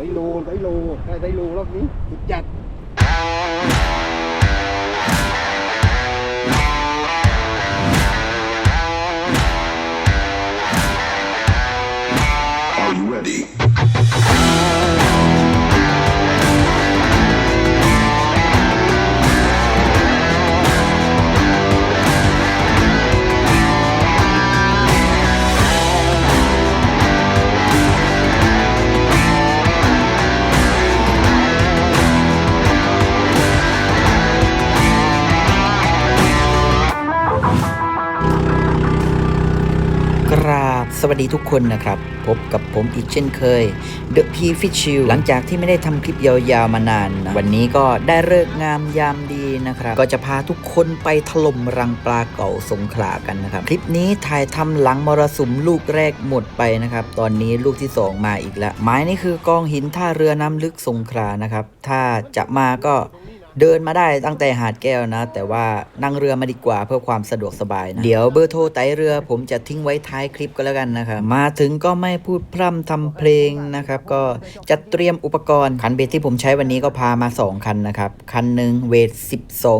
ไซโลไซโลได้ไซโลรอบนี้สุดจัด สวัสดีทุกคนนะครับ พบกับผมอีกเช่นเคย The P Fish Chill หลังจากที่ไม่ได้ทำคลิปยาวๆมานานนะวันนี้ก็ได้เลิกงามยามดีนะครับ ก็จะพาทุกคนไปถล่มรังปลาเก่าสงขลากันนะครับ คลิปนี้ถ่ายทำหลังมรสุมลูกแรกหมดไปนะครับ ตอนนี้ลูกที่ 2 มาอีกแล้วหมายนี่คือกองหินท่าเรือน้ำลึกสงขลานะครับ ถ้าจะมาก็ เดินมาได้ตั้งแต่หาดแก้วนะ แต่ว่านั่งเรือมาดีกว่าเพื่อความสะดวกสบายนะเดี๋ยวเบอร์โทรไต่เรือผมจะทิ้งไว้ท้ายคลิปก็แล้วกันนะครับมาถึงก็ไม่พูดพร่ำทำเพลงนะครับก็จะเตรียมอุปกรณ์คันเบ็ดที่ผมใช้วันนี้ก็พามา 2 คันนะครับคันหนึ่งเวท 12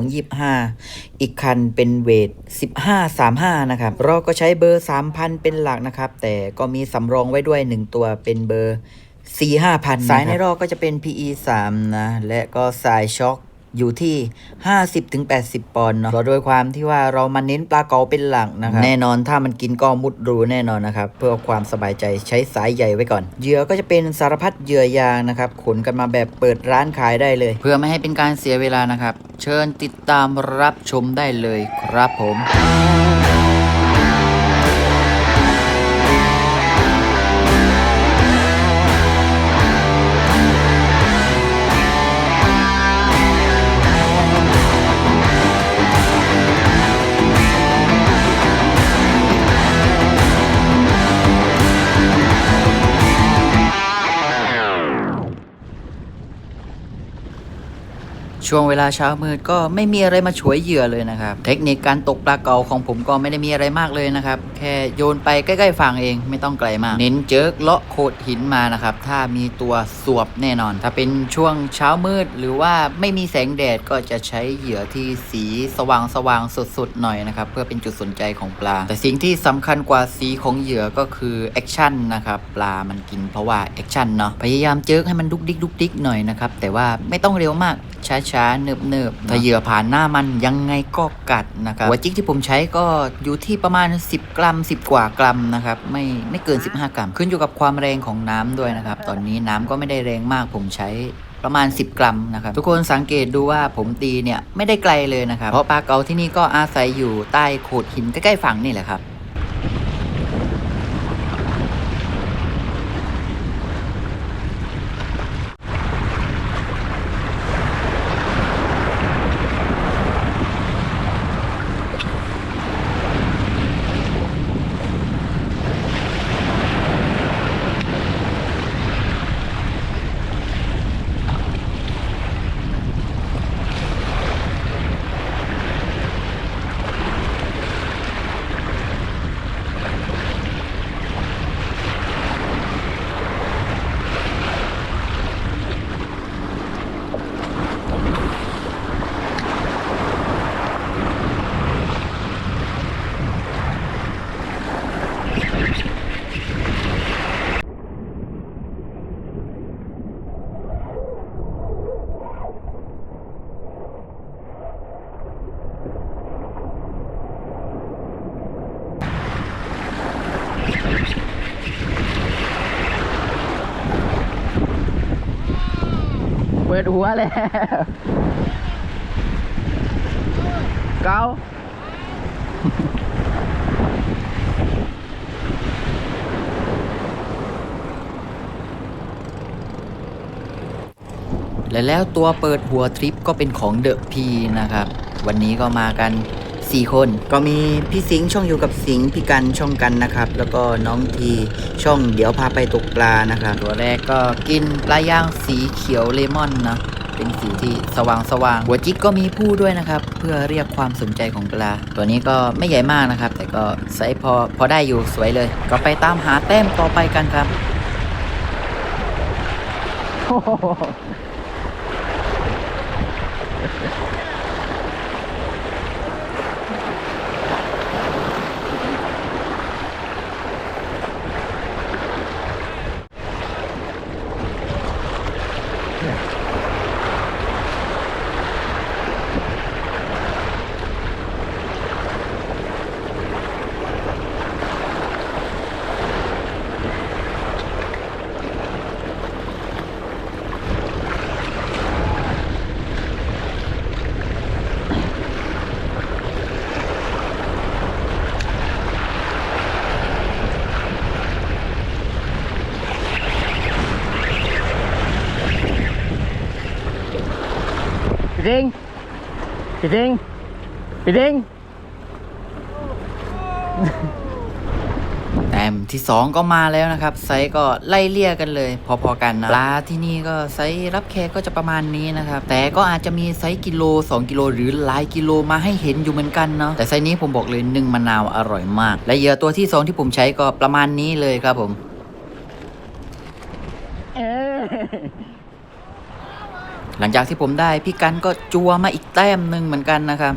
25 อีกคันเป็นเวท 15 35 นะครับเราก็ใช้เบอร์ 3,000 เป็นหลักนะครับแต่ก็มีสำรองไว้ด้วย 1 ตัวเป็นเบอร์สี่ห้าพันสายในรอก็จะเป็น PE 3นะและก็สายช็อค อยู่ที่ 50-80 ปอนด์เนาะก็โดยความที่ว่าเรามาเน้นปลาเก๋าเป็นหลักนะครับ แน่นอนถ้ามันกินก็มุดรูแน่นอนนะครับ เพื่อความสบายใจใช้สายใหญ่ไว้ก่อน เหยื่อก็จะเป็นสารพัดเหยื่อยางนะครับขนกันมาแบบเปิดร้านขายได้เลย เพื่อไม่ให้เป็นการเสียเวลานะครับ เชิญติดตามรับชมได้เลยครับผม ช่วงเวลาเช้ามืดก็ไม่มีอะไรมาฉวยเหยื่อเลยนะครับ เทคนิคการตกปลาเก๋าของผมก็ไม่ได้มีอะไรมากเลยนะครับ แค่โยนไปใกล้ๆฝั่งเองไม่ต้องไกลมาก เน้นเจิกเลาะโขดหินมานะครับ ถ้ามีตัวสวบแน่นอน ถ้าเป็นช่วงเช้ามืดหรือว่าไม่มีแสงแดดก็จะใช้เหยื่อที่สีสว่างๆสุดๆหน่อยนะครับ เพื่อเป็นจุดสนใจของปลา แต่สิ่งที่สำคัญกว่าสีของเหยื่อก็คือแอคชั่นนะครับปลามันกินเพราะว่าแอคชั่นเนาะพยายามเจิกให้มันดุกดิกดุกดิกหน่อยนะครับแต่ว่าไม่ต้องเร็วมากช้าๆเนิบๆถ้าเหยื่อผ่านหน้ามันยังไงก็กัดนะครับหัวจิกที่ผมใช้ก็อยู่ที่ประมาณ 10 กรัม 10 กว่ากรัมนะครับไม่ไม่เกิน 15 กรัม ขึ้นอยู่กับความแรงของน้ำด้วยนะครับ ตอนนี้น้ำก็ไม่ได้แรงมากผมใช้ประมาณ 10 กรัมนะครับ ทุกคนสังเกตดูว่าผมตีเนี่ยไม่ได้ไกลเลยนะครับ เพราะปลาเก๋าที่นี่ก็อาศัยอยู่ใต้โขดหินใกล้ๆฝั่งนี่แหละครับ เปิดหัวแล้วเกาและแล้วตัวเปิดหัวทริปก็เป็นของเดอะพีนะครับ วันนี้ก็มากัน 4 คน ก็มีพี่สิงห์ช่องอยู่กับสิงห์พี่กันช่องกันนะครับ แล้วก็น้องทีช่องเดี๋ยวพาไปตกปลานะครับ ตัวแรกก็กินปลาย่างสีเขียวเลมอนนะเป็นสีที่สว่างสว่างๆหัวจิกก็มีผู้ด้วยนะครับ เพื่อเรียกความสนใจของปลา ตัวนี้ก็ไม่ใหญ่มากนะครับ แต่ก็ไซส์พอพอได้อยู่สวยเลย ก็ไปตามหาแต้มต่อไปกันครับ พี่ดิงพี่ดิงพี่ดิงแต้มที่สองก็มาแล้วนะครับ ไซส์ก็ไล่เลี่ยกันเลย พอๆกันนะปลาที่นี่ก็ไซส์รับแขกก็จะประมาณนี้นะครับ แต่ก็อาจจะมีไซส์กิโล 2 กิโลหรือหลายกิโลมาให้เห็นอยู่เหมือนกันเนาะแต่ไซส์นี้ผมบอกเลยนึ่งมะนาวอร่อยมาก และเหยื่อตัวที่2ที่ผมใช้ก็ประมาณนี้เลยครับผม เออ หลังจากที่ผมได้พี่กันก็จัวมาอีกแต้มหนึ่งเหมือนกันนะครับ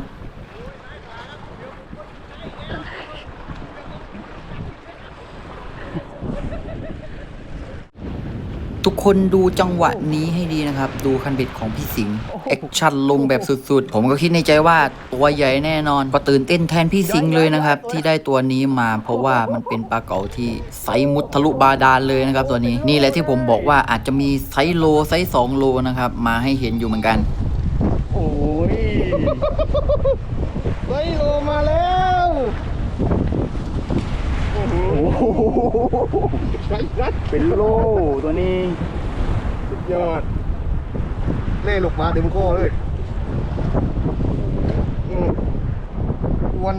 ทุกคนดูจังหวะนี้ให้ดีนะครับ ดูคันเบ็ดของพี่สิงห์แอคชั่นลงแบบสุดๆ ผมก็คิดในใจว่าตัวใหญ่แน่นอน ก็ตื่นเต้นแทนพี่สิงห์เลยนะครับ ที่ได้ตัวนี้มาเพราะว่ามันเป็นปลาเก๋าที่ไซส์มุดทะลุบาดาลเลยนะครับตัวนี้นี่แหละที่ผมบอกว่าอาจจะมีไซส์โลไซส์สองโลนะครับมาให้เห็นอยู่เหมือนกัน โอ้ย ไซโลมาแล้วโอ้โหใช่รัด เป็นโลตัวนี้สุดยอดเล่หลกมาเต็มข้อเลยอืมวัน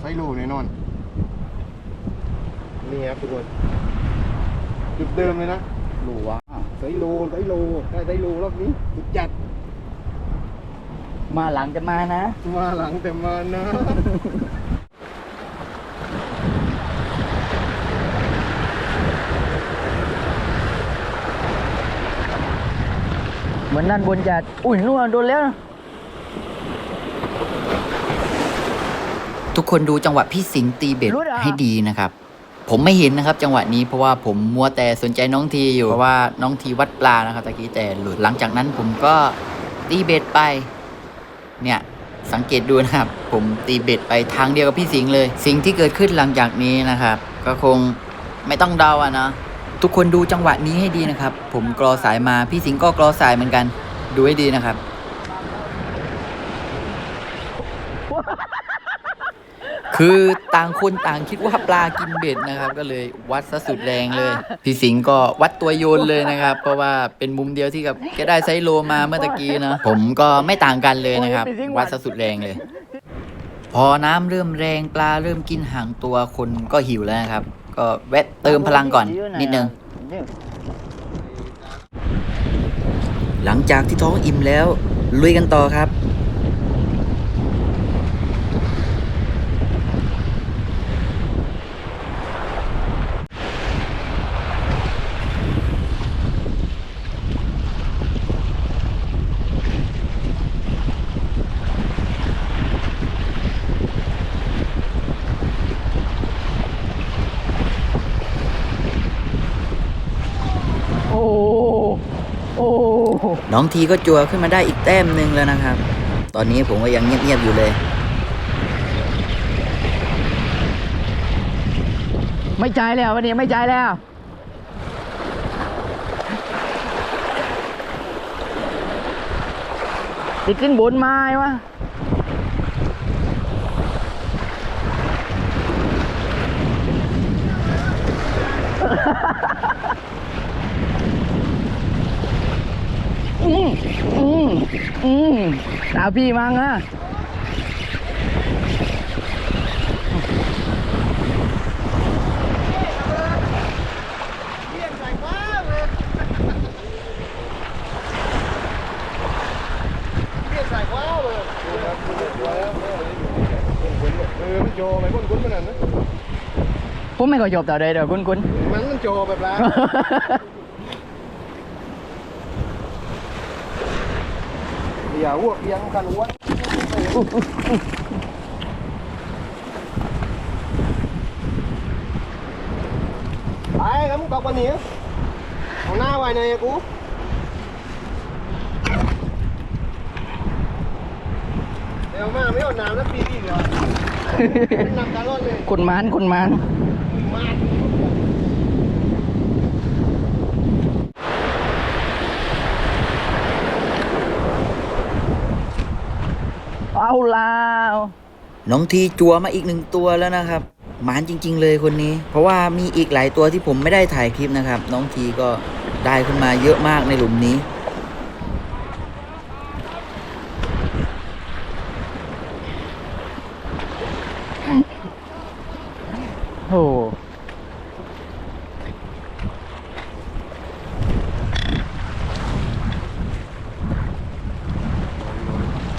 ไซโลแน่นอน นี่ครับทุกคนจุดเดิมเลยนะหลัวไซโลไซโลได้ไซโลรอบนี้สุดจัด มาหลังจะมานะ มาหลังแต่มานะ เหมือนด้านบนจะอุ้ยนู่นโดนแล้ว ทุกคนดูจังหวะพี่สิงห์ตีเบ็ดรู้เหรอ ให้ดีนะครับ ผมไม่เห็นนะครับ จังหวะนี้เพราะว่าผมมัวแต่สนใจน้องทีอยู่เพราะว่าน้องทีวัดปลานะครับตะกี้แต่หลุดหลังจากนั้น ผมก็ตีเบ็ดไป เนี่ยสังเกตดูนะครับ ผมตีเบ็ดไปทางเดียวกับพี่สิงห์เลย สิ่งที่เกิดขึ้นหลังจากนี้นะครับ ก็คงไม่ต้องเดาอะนะ ทุกคนดูจังหวะนี้ให้ดีนะครับ ผมกรอสายมาพี่สิงห์ก็กรอสายเหมือนกัน ดูให้ดีนะครับ คือต่างคนต่างคิดว่าปลากินเบ็ดนะครับ ก็เลยวัดซะสุดแรงเลย พี่สิงห์ก็วัดตัวโยนเลยนะครับ เพราะว่าเป็นมุมเดียวที่กับแกได้ไซโลมาเมื่อตะกี้นะผมก็ไม่ต่างกันเลยนะครับ วัดซะสุดแรงเลยพอน้ำเริ่มแรงปลาเริ่มกินห่างตัวคนก็หิวแล้วนะครับ ก็แวะเติมพลังก่อนนิดนึง หลังจากที่ท้องอิ่มแล้ว ลุยกันต่อครับ โอ้โอ้ น้องทีก็จัวขึ้นมาได้อีกแต้มหนึ่งแล้วนะครับ ตอนนี้ผมก็ยังเงียบๆอยู่เลย ไม่ใจแล้ววันนี้ไม่ใจแล้วติดขึ้นบนไม้วะ อืมอืมอืมตาพี่มั้งอะ เรียกสายว้าวเลยเออมันโจไปก้น ๆมันนั่นนะผมไม่ก็จบต่อเลยเดี๋ยวคุณคุณมันมันโจแบบร้าน อย่าอ้วกเอียงกันอ้วนไปครับมึงกอกวันนี้เอาหน้าไว้หน่อยกูเดี๋ยวมาไม่เอาน้ำแล้วปีนี่เหรอหนักตลอดเลย คนมานคนมาน มาก เอาลาวน้องทีจัวมาอีกหนึ่งตัวแล้วนะครับหมานจริง ๆ เลยคนนี้ เพราะว่ามีอีกหลายตัวที่ผมไม่ได้ถ่ายคลิปนะครับ น้องทีก็ได้ขึ้นมาเยอะมากในหลุมนี้ โอ้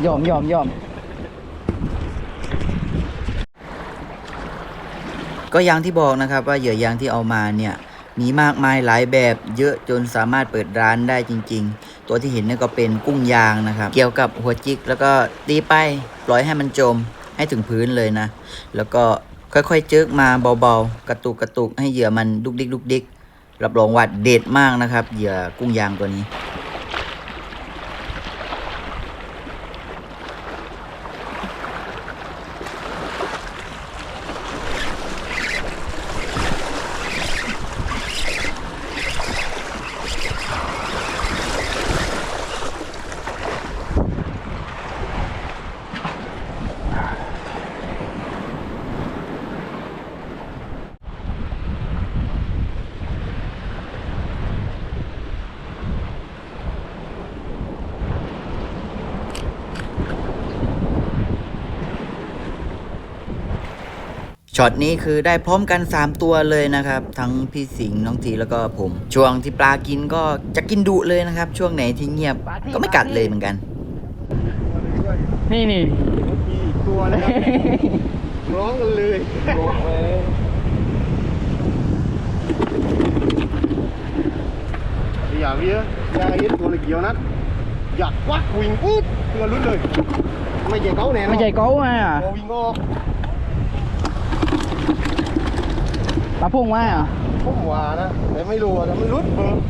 ยอมยอมยอม ก็อย่างที่บอกนะครับว่าเหยื่อยางที่เอามาเนี่ยมีมากมายหลายแบบเยอะจนสามารถเปิดร้านได้จริง ๆ ตัวที่เห็นนี่ก็เป็นกุ้งยางนะครับ เกี่ยวกับหัวจิก แล้วก็ตีไปปล่อยให้มันจมให้ถึงพื้นเลยนะ แล้วก็ค่อยๆเจิกมาเบาๆ กระตุกกระตุกให้เหยื่อมันดุกดิกดุกดิกรับรองว่าเด็ดมากนะครับ เหยื่อกุ้งยางตัวนี้ ช็อตนี้คือได้พร้อมกัน 3 ตัวเลยนะครับ ทั้งพี่สิงห์น้องทีแล้วก็ผม ช่วงที่ปลากินก็จะกินดุเลยนะครับ ช่วงไหนที่เงียบก็ไม่กัดเลยเหมือนกัน นี่นี่มีอีกตัวนะครับร้องกันเลยร้องเลยอย่าเวียอย่าเย็ดตัวเลยเกี่ยวนัดอยากควักวิ่งปุ๊บเพื่อลุ้นเลย ไม่ใช่เขาแน่นอนไม่ใช่เก้ามาอะโอวิ่งออก ปลาพุ่งมาอะผมว่านะแต่ไม่รู้ว่าจะมันรุดเบอร์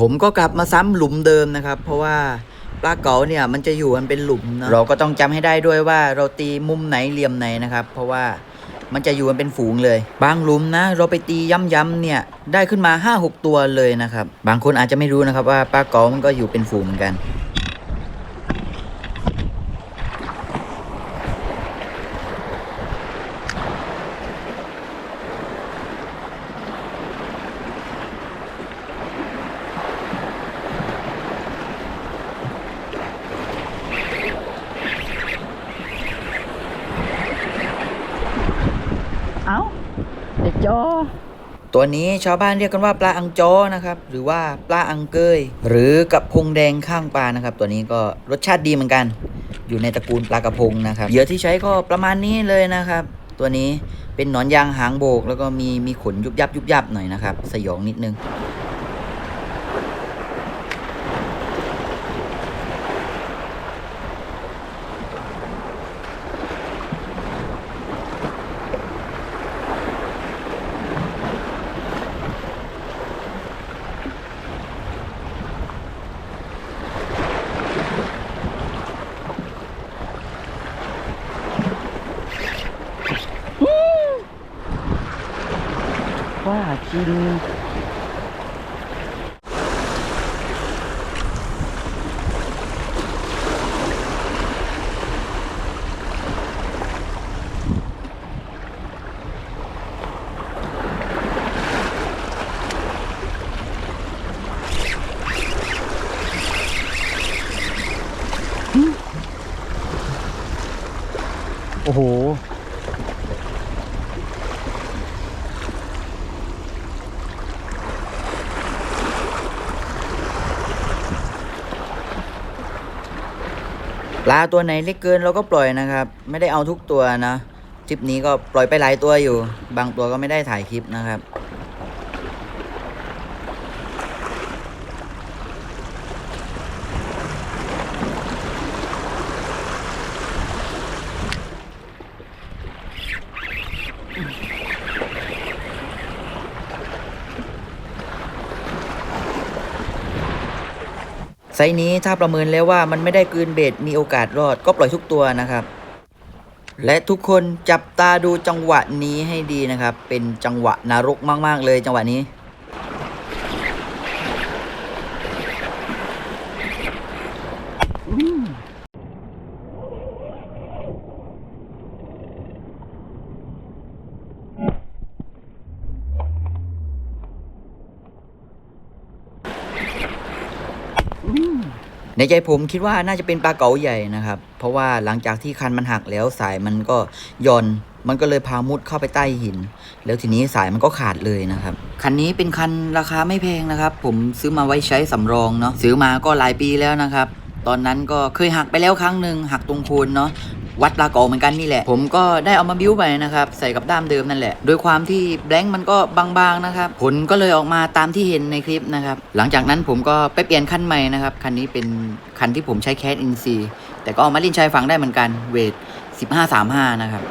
ผมก็กลับมาซ้ำหลุมเดิมนะครับ เพราะว่าปลาเก๋าเนี่ยมันจะอยู่มันเป็นหลุมนะเราก็ต้องจำให้ได้ด้วยว่าเราตีมุมไหนเหลี่ยมไหนนะครับ เพราะว่า มันจะอยู่มันเป็นฝูงเลย บางหลุมนะ เราไปตีย้ำๆเนี่ย ได้ขึ้นมา 5 6 ตัวเลยนะครับ บางคนอาจจะไม่รู้นะครับว่าปลาเก๋ามันก็อยู่เป็นฝูงเหมือนกัน เอ้าเด็กจอ ตัวนี้ชาวบ้านเรียกกันว่าปลาอังจอนะครับ หรือว่าปลาอังเกย หรือกับพงแดงข้างปลานะครับ ตัวนี้ก็รสชาติดีเหมือนกัน อยู่ในตระกูลปลากระพงนะครับเหยื่อที่ใช้ก็ประมาณนี้เลยนะครับ ตัวนี้เป็นหนอนยางหางโบก แล้วก็มีมีขนยุบยับยุบยับหน่อยนะครับ สยองนิดนึง ว่ ปลาตัวไหนเล็กเกินเราก็ปล่อยนะครับ ไม่ได้เอาทุกตัวนะทริปนี้ก็ปล่อยไปหลายตัวอยู่ บางตัวก็ไม่ได้ถ่ายคลิปนะครับ ส์นี้ถ้าประเมินแล้วว่ามันไม่ได้กืนเบ็ดมีโอกาสรอดก็ปล่อยทุกตัวนะครับ และทุกคนจับตาดูจังหวะนี้ให้ดีนะครับ เป็นจังหวะนรกมาก ๆ เลยจังหวะนี้ ในใจผมคิดว่าน่าจะเป็นปลาเก๋าใหญ่นะครับ เพราะว่าหลังจากที่คันมันหักแล้วสายมันก็ย่อนมันก็เลยพามุดเข้าไปใต้หิน แล้วทีนี้สายมันก็ขาดเลยนะครับ คันนี้เป็นคันราคาไม่แพงนะครับ ผมซื้อมาไว้ใช้สำรองเนาะซื้อมาก็หลายปีแล้วนะครับ ตอนนั้นก็เคยหักไปแล้วครั้งหนึ่งหักตรงโคนเนาะ วัดลากอเหมือนกันนี่แหละ ผมก็ได้เอามาบิ้วไปนะครับ ใส่กับด้ามเดิมนั่นแหละ โดยความที่แบงค์มันก็บางๆนะครับ ผลก็เลยออกมาตามที่เห็นในคลิปนะครับ หลังจากนั้นผมก็ไปเปลี่ยนคันใหม่นะครับ คันนี้เป็นคันที่ผมใช้แคสอินซีแต่ก็เอามาเล่นชายฝั่งได้เหมือนกัน เวท 1535 นะครับ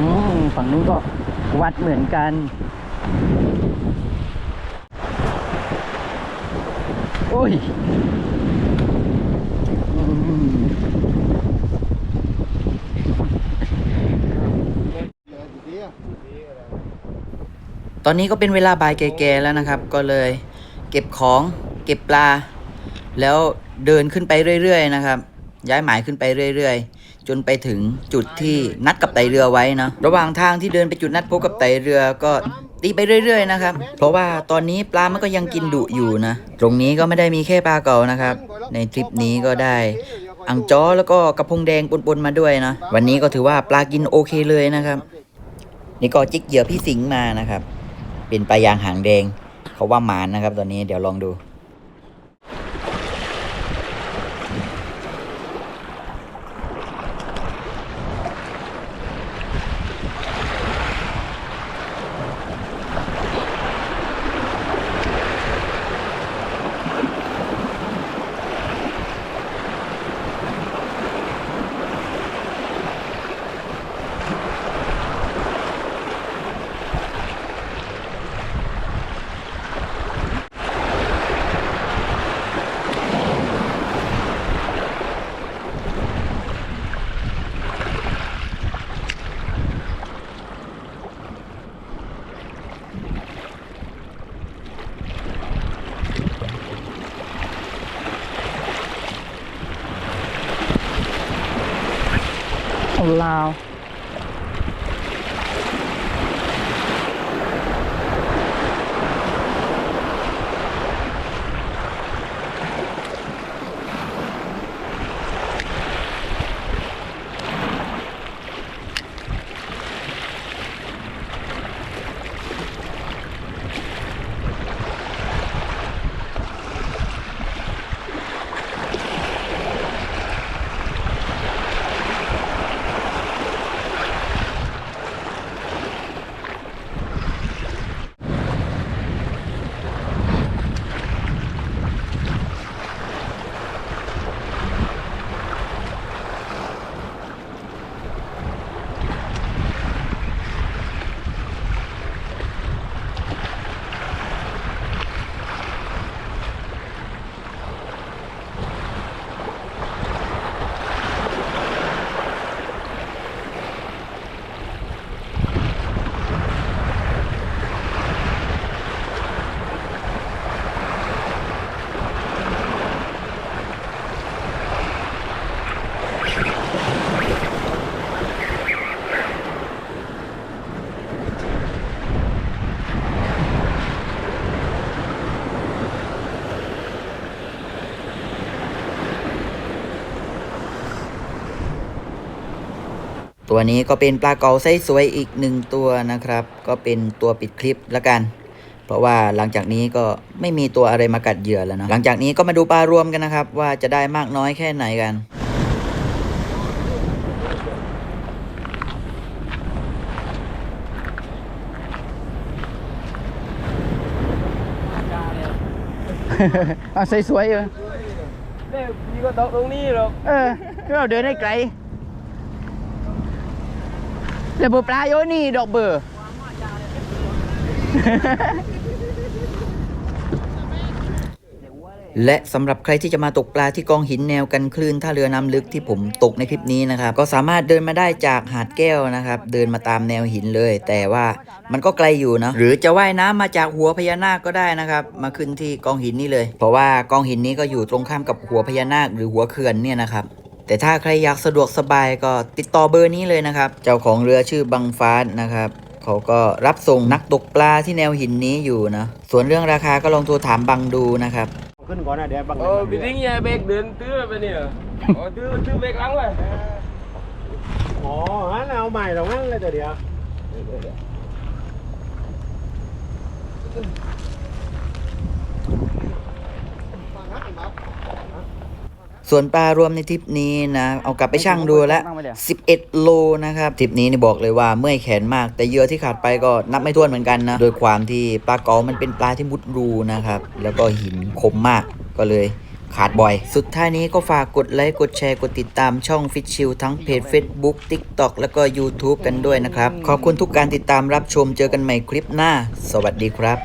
อืมฝั่ง นู้นก็วัดเหมือนกัน โอ้ยตอนนี้ก็เป็นเวลาบ่ายแก่ๆแล้วนะครับ ก็เลยเก็บของเก็บปลา แล้วเดินขึ้นไปเรื่อยๆนะครับ ย้ายหมายขึ้นไปเรื่อย ๆ จนไปถึงจุดที่นัดกับไตเรือไว้นะระหว่างทางที่เดินไปจุดนัดพบกับไตเรือก็ตีไปเรื่อย ๆ นะครับ เพราะว่าตอนนี้ปลามันก็ยังกินดุอยู่นะ ตรงนี้ก็ไม่ได้มีแค่ปลาเก่านะครับ ในทริปนี้ก็ได้อังจ้อแล้วก็กระพงแดงปนๆมาด้วยนะ วันนี้ก็ถือว่าปลากินโอเคเลยนะครับ นี่ก็จิกเหยื่อพี่สิงมานะครับ เป็นปลายางหางแดงเขาว่าหมานนะครับตอนนี้เดี๋ยวลองดู ล ตัวนี้ก็เป็นปลาเก๋าไส้สวยอีกหนึ่งตัวนะครับ ก็เป็นตัวปิดคลิปละกัน เพราะว่าหลังจากนี้ก็ไม่มีตัวอะไรมากัดเหยื่อแล้วนะหลังจากนี้ก็มาดูปลารวมกันนะครับ ว่าจะได้มากน้อยแค่ไหนกันเอาใส่สวยๆเออเนี่ยพี่ก็ตกตรงนี้หรอกเออเราเดินได้ไกล แล้วบ่ปลาโยนี่ดอกเบอร์และสำหรับใครที่จะมาตกปลาที่กองหินแนวกันคลื่นท่าเรือน้ำลึกที่ผมตกในคลิปนี้นะครับ ก็สามารถเดินมาได้จากหาดแก้วนะครับ เดินมาตามแนวหินเลย แต่ว่ามันก็ไกลอยู่นะหรือจะว่ายน้ำมาจากหัวพญานาคก็ได้นะครับ มาขึ้นที่กองหินนี่เลย เพราะว่ากองหินนี้ก็อยู่ตรงข้ามกับหัวพญานาคหรือหัวเขื่อนเนี่ยนะครับ แต่ถ้าใครอยากสะดวกสบายก็ติดต่อเบอร์นี้เลยนะครับ เจ้าของเรือชื่อบังฟ้าสนะครับเขาก็รับส่งนักตกปลาที่แนวหินนี้อยู่นะ ส่วนเรื่องราคาก็ลองโทรถามบังดูนะครับ ขึ้นก่อนนะเดี๋ยวบังเออพี่ทิ้งยายเบรกเดินตื้อไปเนี่ยอ๋อตื้อตื้อเบรกหลังไปอ๋องั้นเอาใหม่ตรงนั้นเลยเดี๋ยว ส่วนปลารวมในทริปนี้นะ เอากลับไปชั่งดูแล้ว 11 โลนะครับทริปนี้นี่บอกเลยว่าเมื่อยแขนมาก แต่เหยื่อที่ขาดไปก็นับไม่ถ้วนเหมือนกันนะ โดยความที่ปลาเก๋ามันเป็นปลาที่มุดรูนะครับ แล้วก็หินคมมากก็เลยขาดบ่อย สุดท้ายนี้ก็ฝากกดไลค์ กดแชร์ กดติดตามช่องฟิชชิลทั้งเพจ Facebook TikTok แล้วก็ YouTube กันด้วยนะครับ ขอบคุณทุกการติดตามรับชมเจอกันใหม่คลิปหน้า สวัสดีครับ